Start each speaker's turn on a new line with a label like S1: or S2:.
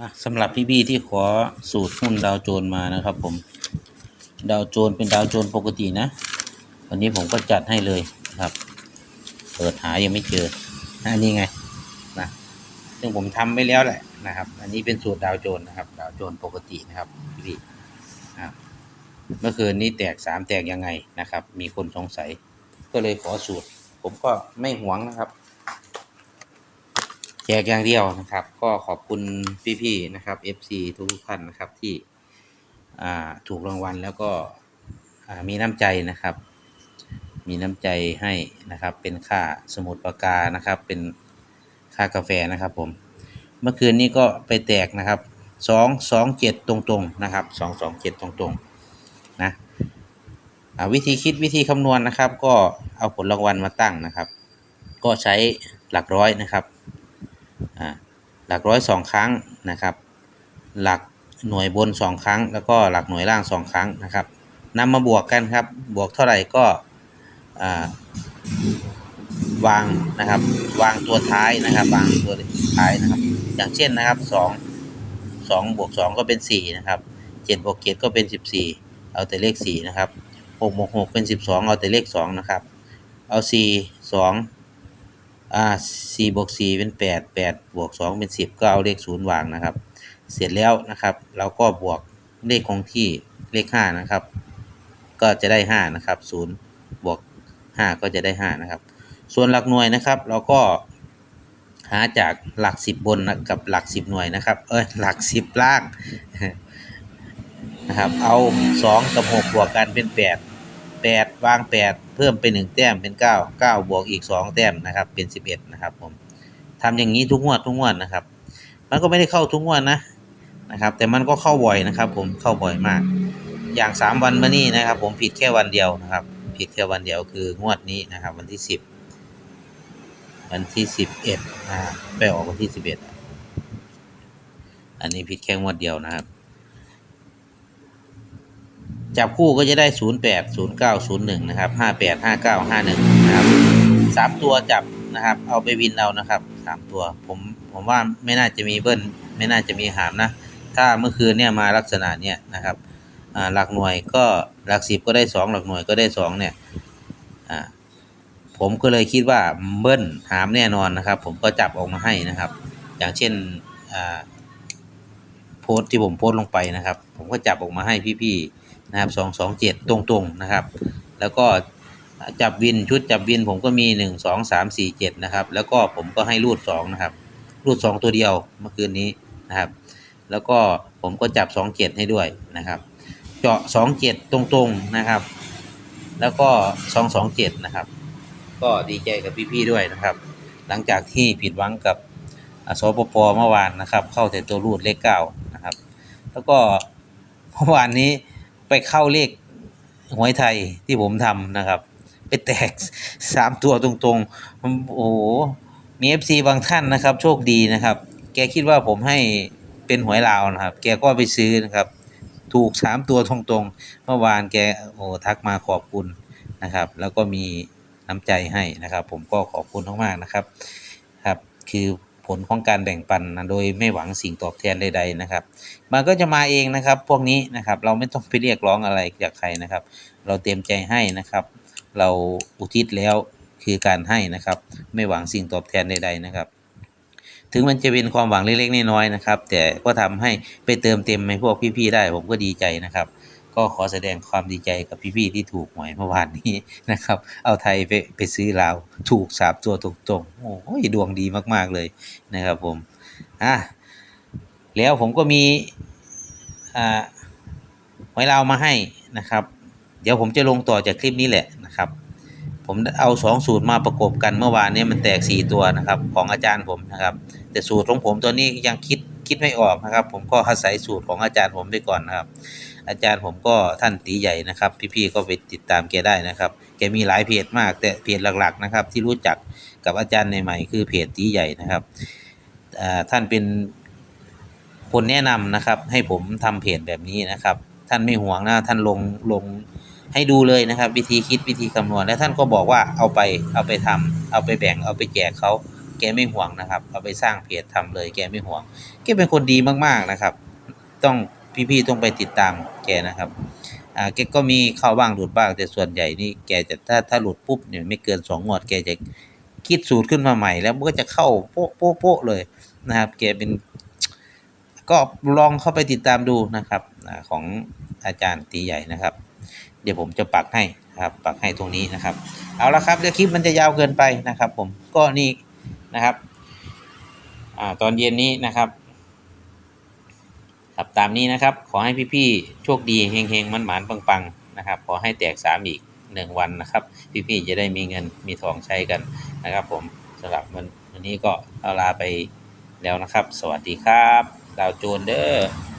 S1: อะสำหรับพี่ๆที่ขอสูตรหุ้นดาวโจน์มานะครับ ผม ดาวโจน์เป็นดาวโจน์ปกตินะ วันนี้ผมก็จัดให้เลยนะครับ เปิดหายังไม่เจออันนี้ไงนะซึ่งผมทำไว้แล้วแหละนะครับ อันนี้เป็นสูตรดาวโจน์นะครับ ดาวโจน์ปกตินะครับพี่ๆนะครับเมื่อคืนนี้แตกสามแตกยังไงนะครับ มีคนสงสัย ก็เลยขอสูตร ผมก็ไม่หวงนะครับ แจกอย่างเดียวนะครับ ก็ขอบคุณพี่ๆนะครับ FC ทุกท่านนะครับที่ถูกรางวัลแล้วก็มีน้ำใจนะครับ มีน้ำใจให้นะครับ เป็นค่าสมุดปากกานะครับ เป็นค่ากาแฟนะครับผม เมื่อคืนนี้ก็ไปแตกนะครับสองสองเจ็ดตรงๆนะครับสองสองเจ็ดตรงๆนะวิธีคิดวิธีคำนวณนะครับ ก็เอาผลรางวัลมาตั้งนะครับ ก็ใช้หลักร้อยนะครับ หลักร้อยสองครั้งนะครับ หลักหน่วยบนสองครั้ง แล้วก็หลักหน่วยล่างสองครั้งนะครับนำมาบวกกันครับ บวกเท่าไหร่ก็วางนะครับ วางตัวท้ายนะครับ วางตัวท้ายนะครับ อย่างเช่นนะครับสองสองบวกสองก็เป็นสี่นะครับเจ็ดบวกเจ็ดก็เป็นสิบสี่เอาแต่เลขสี่นะครับหกบวกหกเป็นสิบสองเอาแต่เลขสองนะครับ เอาสี่สอง อ่าสี่บวกสี่เป็นแปดแปดบวกสองเป็นสิบก็เอาเลขศูนย์วางนะครับ เสร็จแล้วนะครับ เราก็บวกเลขคงที่เลขห้านะครับ ก็จะได้ห้านะครับศูนย์บวกห้าก็จะได้ห้านะครับ ส่วนหลักหน่วยนะครับ เราก็หาจากหลักสิบบนนะกับหลักสิบหน่วยนะครับ เอ้ยหลักสิบล่างนะครับ เอาสองกับหกบวกกันเป็นแปด แปดวางแปดเพิ่มเป็นหนึ่งแต้มเป็นเก้าเก้าบวกอีกสองแต้มนะครับเป็นสิบเอ็ดนะครับผมทำอย่างนี้ทุกงวดทุกงวดนะครับ มันก็ไม่ได้เข้าทุกงวดนะนะครับ แต่มันก็เข้าบ่อยนะครับ ผมเข้าบ่อยมาก อย่างสามวันมานี่นะครับ ผมผิดแค่วันเดียวนะครับ ผิดแค่วันเดียวคืองวดนี้นะครับ วันที่สิบวันที่สิบเอ็ดนะไปออกวันที่สิบเอ็ดอันนี้ผิดแค่งวดเดียวนะครับ จับคู่ก็จะได้ศูนย์แปดศูนะครับห้าแปดห้าเก้าห้าหนึ่งนะครับสามตัวจับนะครับ เอาไปวินเอานะครับสามตัว ผมผมว่าไม่น่าจะมีเบิ้ลไม่น่าจะมีหามนะ ถ้าเมื่อคืนเนี่ยมาลักษณะเนี่ยนะครับอ่าหลักหน่วยก็หลักสิบก็ได้สองหลักหน่วยก็ได้สองเนี่ยอ่าผมก็เลยคิดว่าเบิ้ลหามแน่นอนนะครับ ผมก็จับออกมาให้นะครับ อย่างเช่นอ่าโพสที่ผมโพสลงไปนะครับ ผมก็จับออกมาให้พี่ๆ นะครับสองสองเจ็ดตรงๆนะครับ แล้วก็จับวินชุดจับวินผมก็มีหนึ่งสองสามสี่เจ็ดนะครับ แล้วก็ผมก็ให้รูดสองนะครับ รูดสองตัวเดียวเมื่อคืนนี้นะครับ แล้วก็ผมก็จับสองเจ็ดให้ด้วยนะครับ เจาะสองเจ็ดตรงๆนะครับ แล้วก็สองสองเจ็ดนะครับ ก็ดีใจกับพี่ๆด้วยนะครับ หลังจากที่ผิดหวังกับอ่าสปปเมื่อวานนะครับ เข้าแต่ตัวรูดเลขเก้านะครับ แล้วก็เมื่อวานนี้ ไปเข้าเลขหวยไทยที่ผมทำนะครับ ไปแตกสามตัวตรงๆผมโอ้โห มีเอฟซีบางท่านนะครับ โชคดีนะครับ แกคิดว่าผมให้เป็นหวยลาวนะครับ แกก็ไปซื้อนะครับ ถูกสามตัวตรงๆ เมื่อวานแกโอ้ทักมาขอบคุณนะครับ แล้วก็มีน้ำใจให้นะครับ ผมก็ขอบคุณมากๆนะครับ ครับ คือ ผลของการแบ่งปันนะโดยไม่หวังสิ่งตอบแทนใดๆนะครับ มันก็จะมาเองนะครับ พวกนี้นะครับเราไม่ต้องไปเรียกร้องอะไรจากใครนะครับ เราเต็มใจให้นะครับ เราอุทิศแล้วคือการให้นะครับ ไม่หวังสิ่งตอบแทนใด ๆนะครับ ถึงมันจะเป็นความหวังเล็กๆน้อยๆนะครับ แต่ก็ทำให้ไปเติมเต็มให้พวกพี่ๆได้ ผมก็ดีใจนะครับ ก็ขอแสดงความดีใจกับพี่ๆที่ถูกหวยเมื่อวานนี้นะครับ เอาไทยไปไปซื้อลาวถูกสามตัวตรงๆ โอ้ยดวงดีมากๆเลยนะครับผม อะ แล้วผมก็มีอ่าหวยลาวมาให้นะครับ เดี๋ยวผมจะลงต่อจากคลิปนี้แหละนะครับผมเอาสองสูตรมาประกบกันเมื่อวานนี้มันแตกสี่ตัวนะครับ ของอาจารย์ผมนะครับ แต่สูตรของผมตัวนี้ยังคิด คิดไม่ออกนะครับ ผมก็อาศัยสูตรของอาจารย์ผมไปก่อนนะครับ อาจารย์ผมก็ท่านตีใหญ่นะครับ พี่ๆก็ไปติดตามแกได้นะครับแกมีหลายเพจมาก แต่เพจหลักๆนะครับ ที่รู้จักกับอาจารย์ใหม่ๆคือเพจตีใหญ่นะครับท่านเป็นคนแนะนำนะครับ ให้ผมทำเพจแบบนี้นะครับ ท่านไม่ห่วงนะท่านลงลงให้ดูเลยนะครับ วิธีคิดวิธีคำนวณ แล้วท่านก็บอกว่าเอาไปเอาไปทำเอาไปแบ่งเอาไปแจกเขา แกไม่ห่วงนะครับ เอาไปสร้างเพจทำเลยแกไม่ห่วง แกเป็นคนดีมากๆนะครับ ต้องพี่ๆต้องไปติดตามแกนะครับอ่าแกก็มีเข้าบ้างหลุดบ้างแต่ส่วนใหญ่นี่แกจะถ้าถ้าหลุดปุ๊บเนี่ยไม่เกินสองงวดแกจะคิดสูตรขึ้นมาใหม่ แล้วมันก็จะเข้าโป๊ะโป๊ะโป๊ะเลยนะครับ แกเป็นก็ลองเข้าไปติดตามดูนะครับอของอาจารย์ตีใหญ่นะครับ เดี๋ยวผมจะปักให้ครับปักให้ตรงนี้นะครับ เอาละครับเดี๋ยวคลิปมันจะยาวเกินไปนะครับ ผมก็นี่ นะครับอตอนเย็นนี้นะครับครับตามนี้นะครับ ขอให้พี่ๆโชคดีเฮงๆมันหมานปังๆนะครับ ขอให้แตกสามอีกหนึ่งวันนะครับ พี่ๆจะได้มีเงินมีทองใช้กันนะครับ ผมสำหรับวันวันนี้ก็เอาลาไปแล้วนะครับ สวัสดีครับดาวโจนเด้อ